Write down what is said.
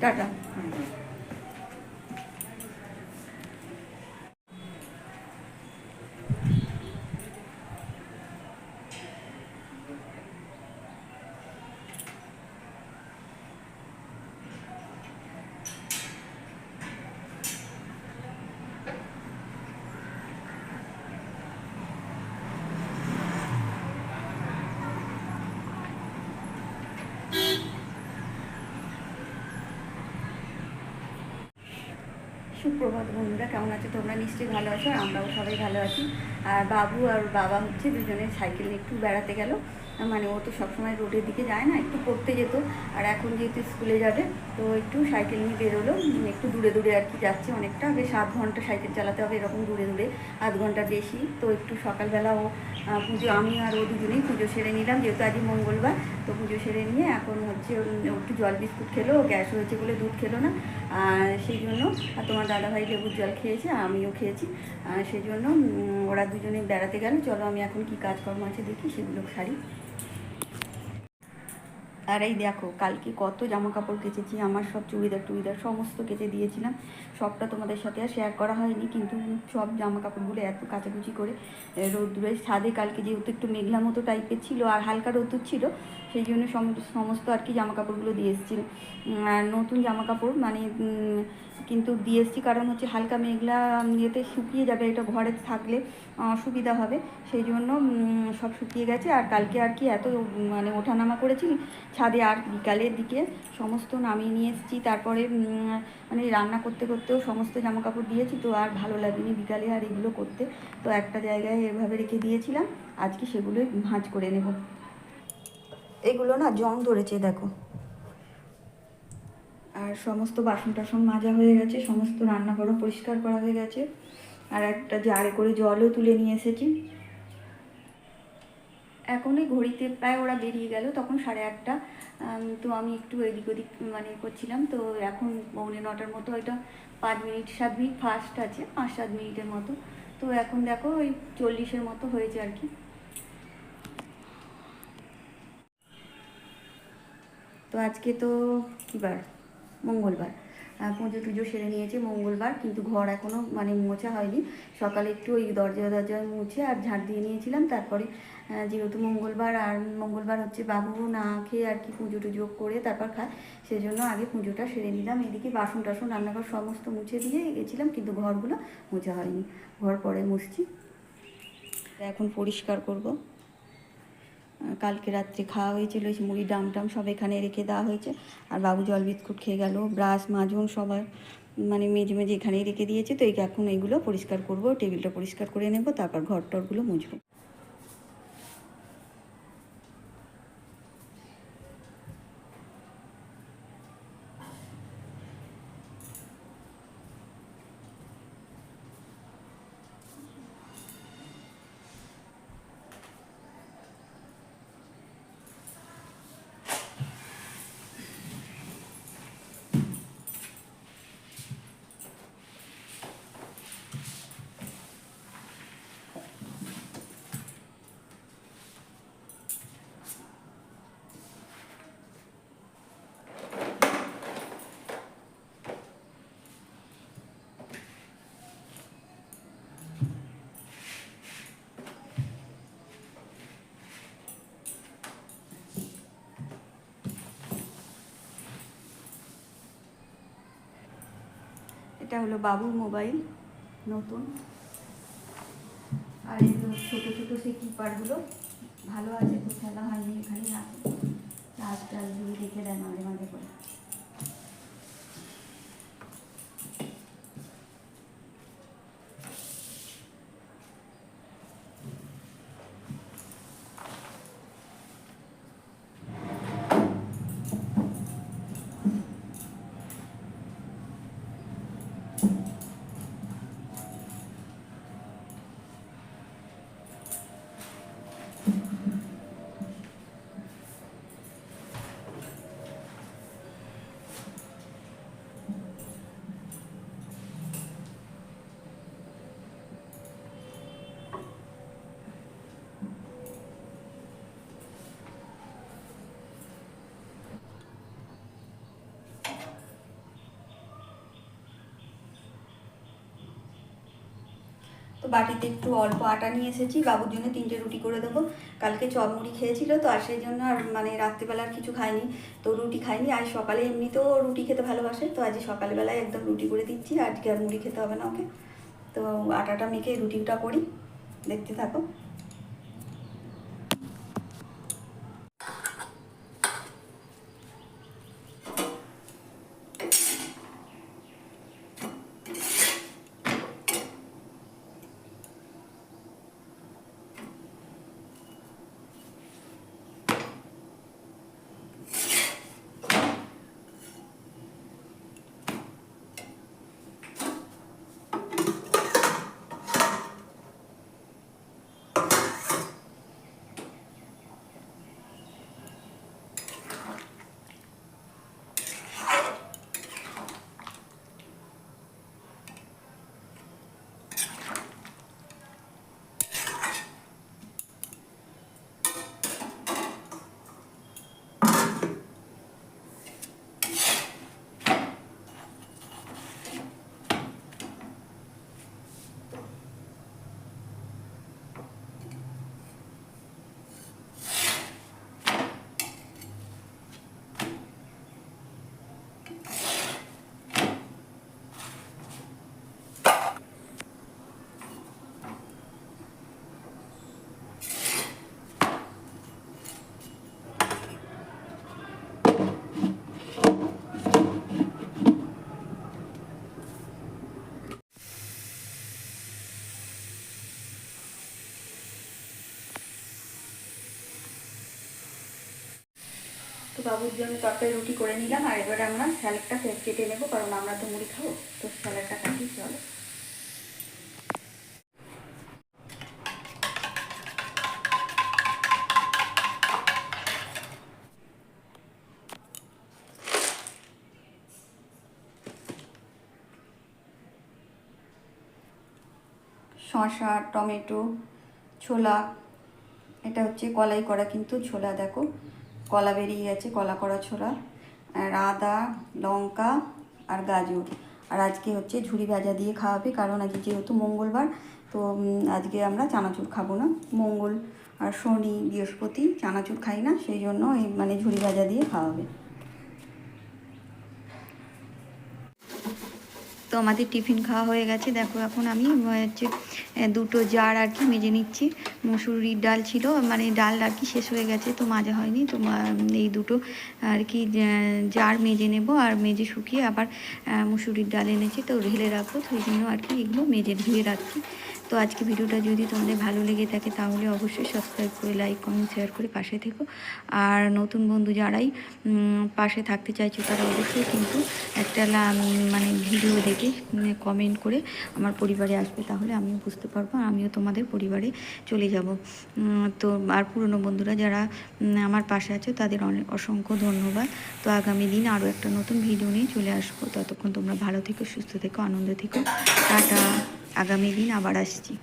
Tata. সুপ্রভাত বন্ধুরা, কেমন আছো? তোমরা নিশ্চয়ই ভালো আছো, আমরাও সবাই ভালো আছি। আর বাবু আর বাবা হচ্ছে দুজনে সাইকেল নিয়ে একটু বেড়াতে গেল। মানে ও তো সবসময় রোডের দিকে যায় না, একটু পড়তে যেত। আর এখন যেহেতু স্কুলে যাবে, তো একটু সাইকেল নিয়ে বেরোলো। একটু দূরে দূরে আর কি যাচ্ছে অনেকটা। বেশ আধ ঘণ্টা সাইকেল চালাতে হবে এরকম দূরে দূরে, আধ ঘণ্টা বেশি। তো একটু সকালবেলা ও পুজো আমি আর ও দুজনেই পুজো সেরে নিলাম। যেহেতু আজই মঙ্গলবার তো পুজো সেরে নিয়ে এখন হচ্ছে একটু জল বিস্কুট খেলো, গ্যাস হয়েছে বলে দুধ খেলো না, আর সেই জন্য, আর তোমার দাদাভাই লেবুর জল খেয়েছে, আমিও খেয়েছি, আর সেই জন্য ওরা দুজনে বেড়াতে গেল, চলো আমি এখন কি কাজকর্ম আছে দেখি, সেগুলো সারি। আর এই দেখো কালকে কত জামা কাপড় কেচেছি আমার সব চুড়িদার টুড়িদার সমস্ত কেচে দিয়েছিলাম। সবটা তোমাদের সাথে আর শেয়ার করা হয়নি কিন্তু সব জামা কাপড়গুলো এত কাচাকুচি করে রোদ্দুরের ছাদে কালকে যেহেতু একটু মেঘলা মতো টাইপের ছিল আর হালকা রোদ্দুর ছিল সেই জন্য সম- সমস্ত আর কি জামা কাপড়গুলো দিয়ে এসেছি আর নতুন জামা কাপড় মানে কিন্তু দিয়ে এসেছি কারণ হচ্ছে হালকা মেঘলা ইয়েতে শুকিয়ে যাবে এটা ঘরে থাকলে আহ, সুবিধা হবে। সেই জন্য সব শুকিয়ে গেছে আর কালকে আর কি এত মানে ওঠানামা করেছি ছাদে আর বিকালের দিকে সমস্ত নামিয়ে নিয়ে এসেছি। তারপরে মানে রান্না করতে করতেও সমস্ত জামা কাপড় দিয়েছি, তো আর ভালো লাগেনি বিকালে আর এগুলো করতে। তো একটা জায়গায় এভাবে রেখে দিয়েছিলাম, আজকে সেগুলোই ভাঁজ করে নেব। এগুলো না জং ধরেছে, দেখো। আর সমস্ত বাসন টাসন মাজা হয়ে গেছে, সমস্ত রান্নাঘরও পরিষ্কার করা হয়ে গেছে। আর একটা জারে করে জলও তুলে নিয়ে এসেছি। এখনই ঘড়িতে প্রায় ওরা বেরিয়ে গেল, তখন সাড়ে আটটা। তো আমি একটু এদিক ওদিক মানে করছিলাম, তো এখন পৌনে নটার মতো হয়তো পাঁচ মিনিট, সাত মিনিট ফাস্ট আছে, পাঁচ, সাত মিনিটের মতো। তো এখন দেখো ওই চল্লিশের মতো হয়েছে আর কি। তো আজকে তো কী বার? মঙ্গলবার। পুজো টুজো সেরে নিয়েছে, মঙ্গলবার, কিন্তু ঘর এখনও মানে মোছা হয়নি। সকালে একটু ওই দরজা দরজা মুছে আর ঝাড় দিয়ে নিয়েছিলাম, তারপরে যেহেতু মঙ্গলবার আর মঙ্গলবার হচ্ছে বাবু না খেয়ে আর কি পুজো টুজো করে তারপর খায়, সেজন্য আগে পুজোটা সেরে নিলাম। এদিকে বাসন টাসন, রান্নাঘর সমস্ত মুছে দিয়ে গেছিলাম, কিন্তু ঘরগুলো মোছা হয়নি। ঘর পরে মুছছি। এখন পরিষ্কার করব। কালকে রাত্রে খাওয়া হয়েছিল মুড়ি, ডাম টাম সব এখানে রেখে দেওয়া হয়েছে। আর বাবু জল বিস্কুট খেয়ে গেল, ব্রাশ, মাজন সবার মানে মেঝে মেঝে এখানেই রেখে দিয়েছে। তো এখন এইগুলো পরিষ্কার করব, টেবিলটা পরিষ্কার করে নেব, তারপর ঘর টরগুলো মুছবো। হলো বাবুর মোবাইল, নতুন। আর এগুলো ছোটো ছোটো সেই কিপারগুলো। ভালো আছে তো খেলা হয়নি এখানে চার্জ টার্জ দিয়ে রেখে দেয় মাঝে মাঝে করে। বাটিতে একটু অল্প আটা নিয়ে এসেছি। বাবুর জন্য তিনটে রুটি করে দেবো। কালকে চপ মুড়ি খেয়েছিল তো, আর সেই জন্য আর মানে রাত্রিবেলা আর কিছু খাইনি। তো রুটি খাইনি। আর সকালে এমনিতেও রুটি খেতে ভালোবাসে, তো আজ সকালবেলায় একদম রুটি করে দিচ্ছি। আজকে আর মুড়ি খেতে হবে না ওকে। তো আটাটা মেখে রুটিটা করি। দেখতে থাকো। তো বাবুর জন্য তরকারি রুটি করে নিলাম, আর এবার আমরা স্যালাডটা কেটে নেব, কারণ আমরা তো মুড়ি খাব, তো স্যালাডটা কাটি চলো। শসা, টমেটো, ছোলা, এটা হচ্ছে কলাই করা কিন্তু ছোলা, দেখো। কলা বেরিয়ে গেছে, কলা করা ছোলা আর আদা লঙ্কা আর গাজর। আর আজকে হচ্ছে ঝুড়ি ভাজা দিয়ে খাওয়াবে, কারণ আজকে যেহেতু মঙ্গলবার, তো আজকে আমরা চানাচুর খাব না। মঙ্গল আর শনি, বৃহস্পতি চানাচুর খাই না, সেই জন্য এই মানে ঝুড়ি ভাজা দিয়ে খাওয়াবে। তো আমাদের টিফিন খাওয়া হয়ে গেছে। দেখো, এখন আমি হচ্ছে দুটো জার আর কি মেজে নিচ্ছি। মুসুরির ডাল ছিল মানে ডাল আর কি শেষ হয়ে গেছে, তো মাজা হয়নি, তো এই দুটো আর কি জার মেজে নেব আর মেজে শুকিয়ে আবার মুসুরির ডাল এনেছি, তো ঢেলে রাখব, তো এই জন্য আর কি এগুলো মেজে ধুয়ে রাখছি। তো আজকে ভিডিওটা যদি তোমাদের ভালো লেগে থাকে তাহলে অবশ্যই সাবস্ক্রাইব করে লাইক কমেন্ট শেয়ার করে পাশে থেকো। আর নতুন বন্ধু যারাই পাশে থাকতে চাইছো তারা অবশ্যই কিন্তু একটা মানে ভিডিও দেখে কমেন্ট করে আমার পরিবারে আসবে, তাহলে আমিও বুঝতে পারব আমিও তোমাদের পরিবারে চলে যাব। তো আর পুরনো বন্ধুরা যারা আমার পাশে আছে, তাদের অনেক অসংখ্য ধন্যবাদ। তো আগামী দিন আরও একটা নতুন ভিডিও নিয়ে চলে আসব। ততক্ষণ তোমরা ভালো থেকো, সুস্থ থেকো, আনন্দ থেকো। টাটা। আগামী দিন আবার আসছি।